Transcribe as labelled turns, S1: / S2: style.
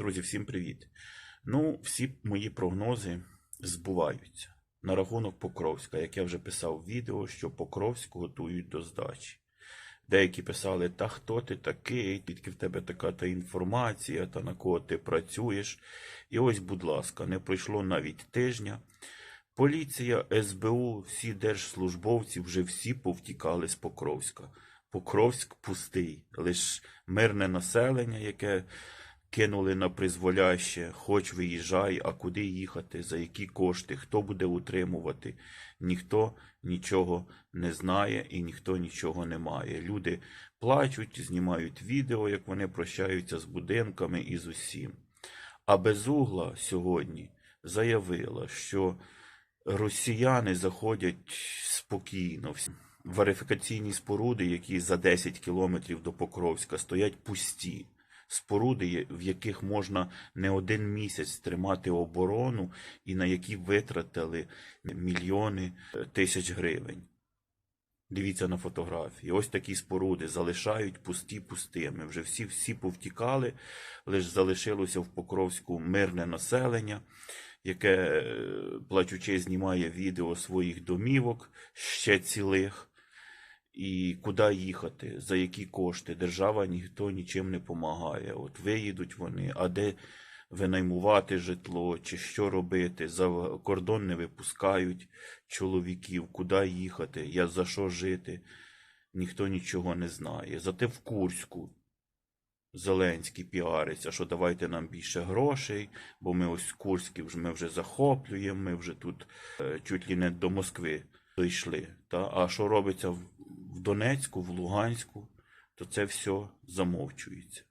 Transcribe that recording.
S1: Друзі, всім привіт. Ну, всі мої прогнози збуваються. На рахунок Покровська, як я вже писав в відео, що Покровськ готують до здачі. Деякі писали, та хто ти такий, тільки в тебе така та інформація, та на кого ти працюєш. І ось, будь ласка, не пройшло навіть тижня. Поліція, СБУ, всі держслужбовці вже всі повтікали з Покровська. Покровськ пустий, лише мирне населення, яке кинули на призволяще, хоч виїжджай, а куди їхати, за які кошти, хто буде утримувати. Ніхто нічого не знає і ніхто нічого не має. Люди плачуть, знімають відео, як вони прощаються з будинками і з усім. А Безугла сьогодні заявила, що росіяни заходять спокійно. Верифікаційні споруди, які за 10 кілометрів до Покровська стоять пусті. Споруди, в яких можна не один місяць тримати оборону і на які витратили мільйони е, тисяч гривень. Дивіться на фотографії. Ось такі споруди залишають пусті пустими. Вже всі всі повтікали, лише залишилося в Покровську мирне населення, яке, е, плачучи, знімає відео своїх домівок ще цілих. І куди їхати, за які кошти. Держава ніхто нічим не допомагає. От виїдуть вони, а де винаймувати житло, чи що робити, за кордон не випускають чоловіків, куди їхати, я за що жити, ніхто нічого не знає. Зате в Курську Зеленський піариться, що давайте нам більше грошей, бо ми ось Курськів ми вже захоплюємо, ми вже тут е, чуть ли не до Москви дійшли. Та? А що робиться в в Донецьку, в Луганську, то це все замовчується.